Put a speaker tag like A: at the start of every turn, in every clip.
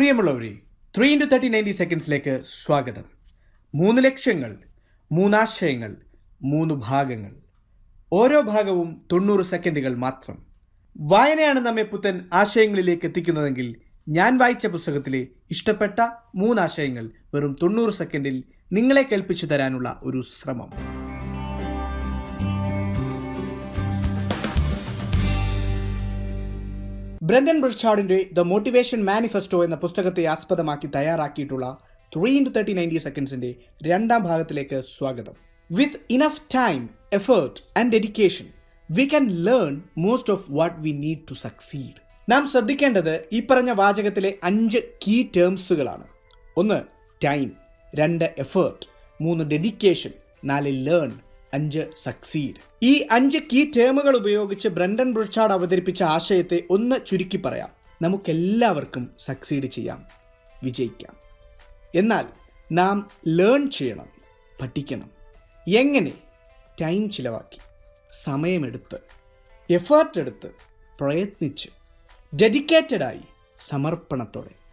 A: പ്രിയമുള്ളവരെ three into thirty ninety സെക്കൻഡ്സിലേക്ക് സ്വാഗതം. മൂന്ന് ലക്ഷ്യങ്ങൾ മൂന്നാശയങ്ങൾ മൂന്ന് ഭാഗങ്ങൾ. ഓരോ ഭാഗവും തൊണ്ണൂറ് സെക്കൻഡുകൾ മാത്രം. വായനയാണ് നമ്മെ പുത്തൻ ആശയങ്ങളിലേക്ക് എത്തിക്കുന്നതെങ്കിൽ ഞാൻ വായിച്ച പുസ്തകത്തിലെ ഇഷ്ടപ്പെട്ട മൂന്നാശയങ്ങൾ വെറും തൊണ്ണൂറ് സെക്കൻഡിൽ നിങ്ങളെ കേൾപ്പിച്ചു തരാനുള്ള ഒരു ശ്രമം. ബ്രണ്ടൻ ബ്രിച്ചാർഡിന്റെ ദ മോട്ടിവേഷൻ മാനിഫെസ്റ്റോ എന്ന പുസ്തകത്തെ ആസ്പദമാക്കി തയ്യാറാക്കിയിട്ടുള്ള ത്രീ ഇന്റു തേർട്ടി നയന്റി സെക്കൻഡ്സിന്റെ രണ്ടാം ഭാഗത്തിലേക്ക് സ്വാഗതം. With enough time effort and dedication we can learn most of what we need to succeed നാം ശ്രദ്ധിക്കേണ്ടത് ഈ പറഞ്ഞ വാചകത്തിലെ അഞ്ച് കീ ടേംസുകളാണ് ഒന്ന് ടൈം രണ്ട് എഫേർട്ട് മൂന്ന് ഡെഡിക്കേഷൻ നാല് ലേൺ അഞ്ച് സക്സീഡ് ഈ അഞ്ച് കീ ടേമുകൾ ഉപയോഗിച്ച് ബ്രണ്ടൻ ബ്രിച്ചാർഡ് അവതരിപ്പിച്ച ആശയത്തെ ഒന്ന് ചുരുക്കി പറയാം. നമുക്കെല്ലാവർക്കും സക്സീഡ് ചെയ്യാം. വിജയിക്കാം. എന്നാൽ നാം ലേൺ ചെയ്യണം. പഠിക്കണം. എങ്ങനെ? ടൈം ചിലവാക്കി. സമയമെടുത്ത്. എഫേർട്ട് എടുത്ത്. പ്രയത്നിച്ച്. ഡെഡിക്കേറ്റഡായി സമർപ്പണത്തോടെ.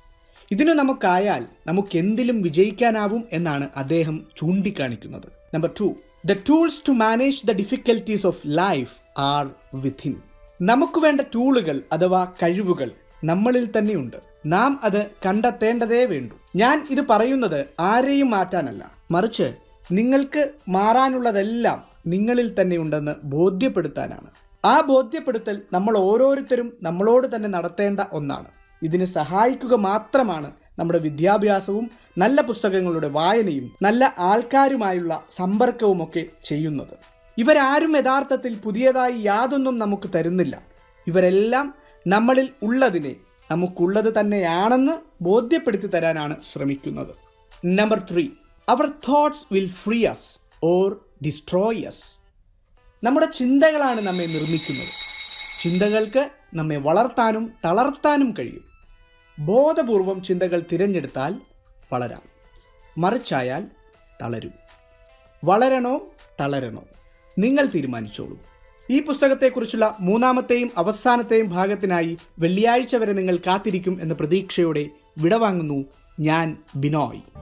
A: ഇതിനു നമുക്കായാൽ നമുക്ക് എന്തിലും വിജയിക്കാനാവും എന്നാണ് അദ്ദേഹം ചൂണ്ടിക്കാണിക്കുന്നത്. Number two the tools to manage the difficulties of life are within നമുക്ക് വേണ്ട ടൂളുകൾ അഥവാ കഴിവുകൾ നമ്മളിൽ തന്നെയുണ്ട് നാം അത് കണ്ടെത്തേണ്ടതേ വേണ്ടു. ഞാൻ ഇത് പറയുന്നത് ആരെയും മാറ്റാനല്ല. മറിച്ച് നിങ്ങൾക്ക് മാറാനുള്ളതെല്ലാം നിങ്ങളിൽ തന്നെ ഉണ്ടെന്ന് ബോധ്യപ്പെടുത്താനാണ്. ആ ബോധ്യപ്പെടുത്തൽ നമ്മൾ ഓരോരുത്തരും നമ്മളോട് തന്നെ നടത്തേണ്ട ഒന്നാണ്. ഇതിന് സഹായിക്കുക മാത്രമാണ് നമ്മുടെ വിദ്യാഭ്യാസവും നല്ല പുസ്തകങ്ങളുടെ വായനയും നല്ല ആൾക്കാരുമായുള്ള സമ്പർക്കവുമൊക്കെ ചെയ്യുന്നത്. ഇവരാരും യഥാർത്ഥത്തിൽ പുതിയതായി യാതൊന്നും നമുക്ക് തരുന്നില്ല. ഇവരെല്ലാം നമ്മളിൽ ഉള്ളതിനെ നമുക്കുള്ളത് തന്നെയാണെന്ന് ബോധ്യപ്പെടുത്തി തരാനാണ് ശ്രമിക്കുന്നത്. Number three our thoughts will free us or destroy us നമ്മുടെ ചിന്തകളാണ് നമ്മെ നിർമ്മിക്കുന്നത്. ചിന്തകൾക്ക് നമ്മെ വളർത്താനും തളർത്താനും കഴിയും. ബോധപൂർവം ചിന്തകൾ തിരഞ്ഞെടുത്താൽ വളരാം. മറിച്ചായാൽ തളരും. വളരണോ തളരണോ? നിങ്ങൾ തീരുമാനിച്ചോളൂ. ഈ പുസ്തകത്തെക്കുറിച്ചുള്ള മൂന്നാമത്തെയും അവസാനത്തെയും ഭാഗത്തിനായി വെള്ളിയാഴ്ച വരെ നിങ്ങൾ കാത്തിരിക്കും എന്ന പ്രതീക്ഷയോടെ വിടവാങ്ങുന്നു ഞാൻ ബിനോയ്.